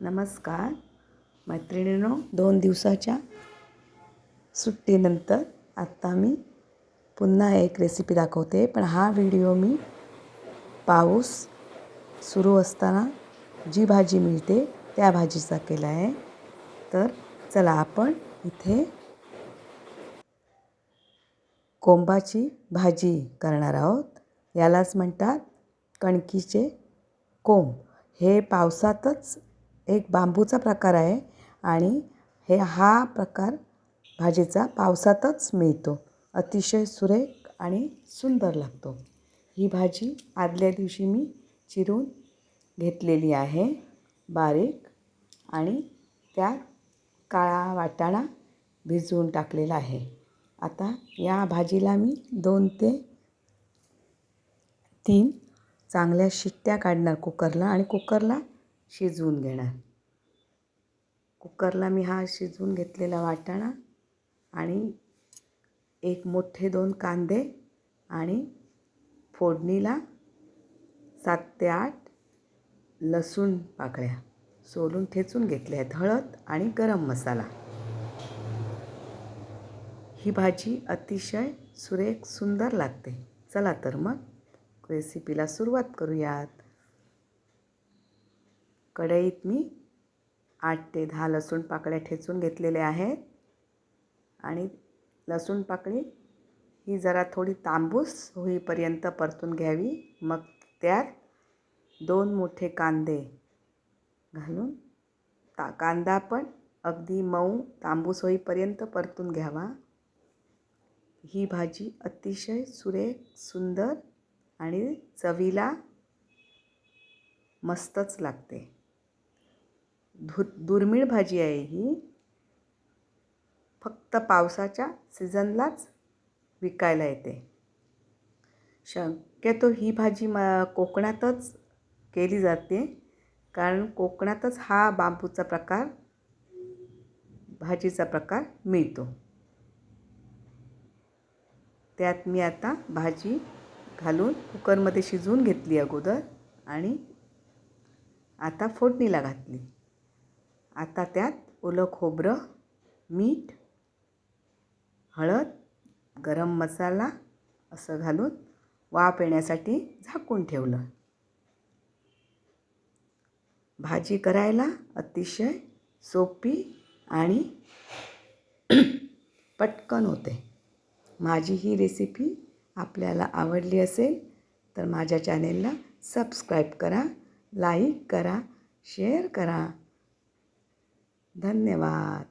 नमस्कार. मैत्रिणींनो दोन दिवसाच्या सुट्टीनंतर आत्ता मी पुन्हा एक रेसिपी दाखवते. पण हा व्हिडिओ मी पाऊस सुरू असताना जी भाजी मिळते त्या भाजीचा केला आहे. तर चला आपण इथे कोंबाची भाजी करणार आहोत. यालाच म्हणतात कणकीचे कोंब. हे पावसातच एक बांबूचा प्रकार आहे आणि हे हा प्रकार भाजीचा पावसातच मिळतो. अतिशय सुरेख आणि सुंदर लागतो. ही भाजी आदल्या दिवशी मी चिरून घेतलेली आहे. बारीक आणि त्यात काळा वाटाणा भिजवून टाकलेला आहे. आता या भाजीला मी दोन ते तीन चांगल्या शिट्ट्या काढणार कुकरला आणि कुकरला शिजवून घेणार. कुकरला मी हा शिजवून घेतलेला वाटाणा आणि एक मोठे दोन कांदे आणि फोडणीला सात ते आठ लसूण पाकळ्या. सोलून ठेचून घेतल्या आहेत हळद आणि गरम मसाला. ही भाजी अतिशय सुरेख सुंदर लागते. चला तर मग रेसिपीला सुरुवात करूयात. कढईत मी आठ ते दहा लसूण पाकळ्या ठेचून घेतलेल्या आहेत. आणि लसूण पाकळी ही जरा थोडी तांबूस होईपर्यंत परतून घ्यावी. मग त्यात दोन मोठे कांदे घालून ता कांदा पण अगदी मऊ तांबूस होईपर्यंत परतून घ्यावा. ही भाजी अतिशय सुरेख सुंदर आणि चवीला मस्तच लागते. धु दुर्मिळ भाजी आहे ही. फक्त पावसाच्या सीझनलाच विकायला येते. शक्यतो ही भाजी म कोकणातच केली जाते. कारण कोकणातच हा बांबूचा प्रकार भाजीचा प्रकार मिळतो. त्यात मी आता भाजी घालून कुकरमध्ये शिजवून घेतली अगोदर आणि आता फोडणीला घातली. आता त्यात ओलं खोबरं मीठ हळद गरम मसाला असं घालून वाफ येण्यासाठी झाकून ठेवलं. भाजी करायला अतिशय सोपी आणि पटकन होते. माझी ही रेसिपी आपल्याला आवडली असेल तर माझ्या चॅनेलला सबस्क्राईब करा लाईक करा शेअर करा. धन्यवाद